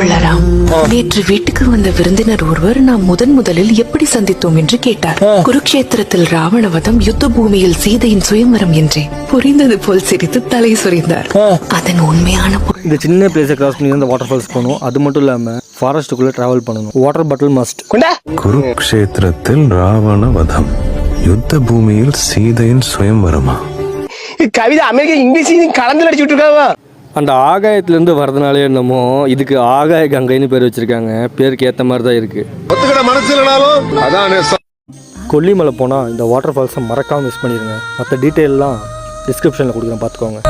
உள்ளராம். நேற்று வீட்டுக்கு வந்த விருந்தினர் ஒருவர் நாம் முதன் முதலில் எப்படி சந்தித்தோம் என்று கேட்டார். குருக்ஷேத்திரத்தில் ராவணவதம் யுத்த பூமியில் சீதையின் சுயம்பரம் என்றே புரிந்தது போல் சிரித்து தலை சொரிந்தார். அதன் உண்மையான இந்த சின்ன பிளேஸை கிராஸ் பண்ணி அந்த வாட்டர் ஃபால்ஸ் போகணும். அது மட்டும் இல்லாமல் ஃபாரஸ்ட்டுக்குள்ளே ட்ராவல் பண்ணணும். வாட்டர் பாட்டில் மஸ்ட் குருக்ஷேத்திரத்தில் ராவண வதம் யுத்த பூமியில் சீதையின் சுயம்வரமா? கவிதை அமெரிக்க இங்கிலீஷ் கலந்து அடிச்சுட்டு இருக்காவா அந்த ஆகாயத்துலேருந்து வரதுனாலே என்னமோ இதுக்கு ஆகாய கங்கைன்னு பேர் வச்சிருக்காங்க. பேருக்கு ஏற்ற மாதிரி தான் இருக்குது. கொல்லிமலை போனால் இந்த வாட்டர் ஃபால்ஸை மறக்காமல் மிஸ் பண்ணிடுங்க மற்ற டீட்டெயிலெலாம் டிஸ்கிரிப்ஷனில் கொடுக்குறேன் பார்த்துக்கோங்க